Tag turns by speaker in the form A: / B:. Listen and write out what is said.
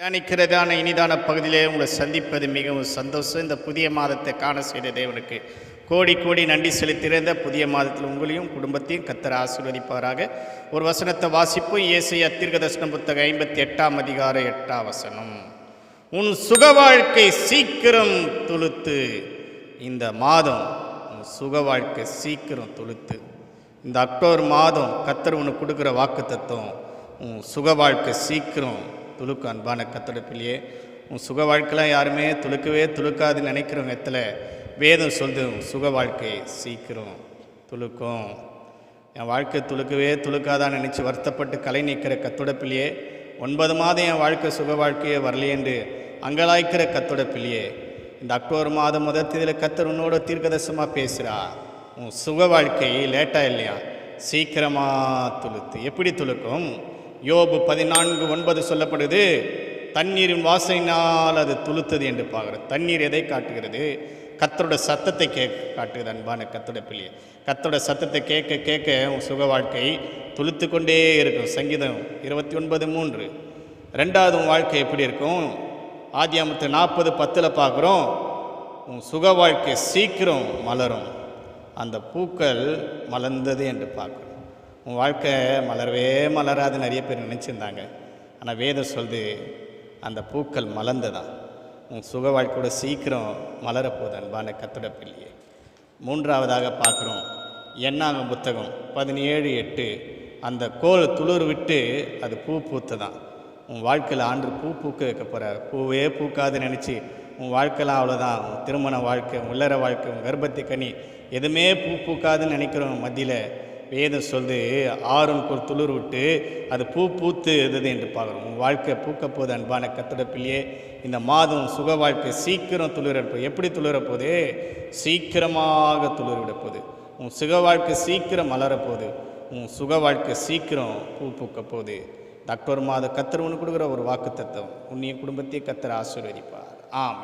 A: தியானிக்கிறதான இனிதான பகுதியிலே உங்களை சந்திப்பது மிகவும் சந்தோஷம். இந்த புதிய மாதத்தை காண செய்த தேவனுக்கு கோடி கோடி நன்றி செலுத்தியிருந்த புதிய மாதத்தில் உங்களையும் குடும்பத்தையும் கத்தர் ஆசீர்வதிப்பாராக. ஒரு வசனத்தை வாசிப்போம். இயேசை அத்திர்கதர்ஷன புத்தகம் ஐம்பத்தி எட்டாம் அதிகார எட்டாம் வசனம். உன் சுக வாழ்க்கை சீக்கிரம் துளுத்து. இந்த மாதம் உன் சுக வாழ்க்கை சீக்கிரம் துளுத்து. இந்த அக்டோபர் மாதம் கத்தர் உனக்கு கொடுக்குற வாக்கு தத்துவம் உன் சுக வாழ்க்கை சீக்கிரம் துளுக்கு அன்பான கத்தோட உன் சுக வாழ்க்கைலாம் யாருமே துளுக்கவே துளுக்காதுன்னு நினைக்கிறவங்க இடத்துல வேதம் சொல்லுது உன் சுக வாழ்க்கை சீக்கிரம் துளுக்கும் என் வாழ்க்கை துளுக்கவே துளுக்காதான்னு நினச்சி வருத்தப்பட்டு கலை நீக்கிற கத்தொடப்பிலேயே ஒன்பது மாதம் என் வாழ்க்கை சுக வாழ்க்கையே வரலையேன்று அங்கலாய்க்கிற கத்தோட பிள்ளையே இந்த அக்டோபர் மாதம் முதல் இதில் கத்தர் உன்னோட தீர்க்கதர்சமாக பேசுகிறா உன் சுக வாழ்க்கை லேட்டாக இல்லையா? சீக்கிரமாக துளுத்து எப்படி துளுக்கும் யோபு பதினான்கு ஒன்பது சொல்லப்படுது தண்ணீரின் வாசையினால் அது துளுத்தது என்று பார்க்குறது தண்ணீர் எதை காட்டுகிறது? கத்தரோட சத்தத்தை கேட்க காட்டுகிறது அன்பான கத்தோட பிள்ளையை. கத்தோட சத்தத்தை கேட்க கேட்க உன் சுக வாழ்க்கை துளுத்து கொண்டே இருக்கும். சங்கீதம் இருபத்தி ஒன்பது மூன்று. ரெண்டாவது உன் வாழ்க்கை எப்படி இருக்கும்? ஆதியாமத்து நாற்பது பத்தில் பார்க்குறோம் உன் சுக வாழ்க்கை சீக்கிரம் மலரும். அந்த பூக்கள் மலர்ந்தது என்று பார்க்குறோம். உன் வாழ்க்கை மலரவே மலராது நிறைய பேர் நினச்சிருந்தாங்க. ஆனால் வேதம் சொல்லுது அந்த பூக்கள் மலர்ந்து தான் உன் சுக வாழ்க்கையோட சீக்கிரம் மலரப்போகுது அன்பான கத்தோட பிள்ளையே. மூன்றாவதாக பார்க்குறோம் எண்ணாகும் புத்தகம் பதினேழு எட்டு. அந்த கோல் துளிர் விட்டு அது பூ பூத்ததான் உன் வாழ்க்கையில் ஆண்டு பூ பூக்க வைக்க போகிற பூவே பூக்காதுன்னு நினச்சி உன் வாழ்க்கையில் அவ்வளோதான் உன் திருமண வாழ்க்கை உள்ளற வாழ்க்கை உன் கர்ப்பத்தை கனி எதுவுமே பூ பூக்காதுன்னு நினைக்கிறவங்க மத்தியில் வேதம் சொல்லுது ஆறும் ஒரு துளிர் விட்டு அது பூ பூத்து இருந்தது என்று பார்க்குறோம். உன் வாழ்க்கை பூக்க போது அன்பான கத்திடப்பிள்ளையே இந்த மாதம் சுக வாழ்க்கை சீக்கிரம் துளிர எப்படி துளிர சீக்கிரமாக துளிர்விட போகுது. உன் சுக வாழ்க்கை சீக்கிரம் மலரப்போகுது உன் சுக வாழ்க்கை சீக்கிரம் பூ பூக்க போகுது. டாக்டர் மாத கத்தர் ஒன்று கொடுக்குற ஒரு வாக்கு தத்துவம். உன்னைய குடும்பத்தையே கத்தர் ஆசீர்வதிப்பார். ஆமாம்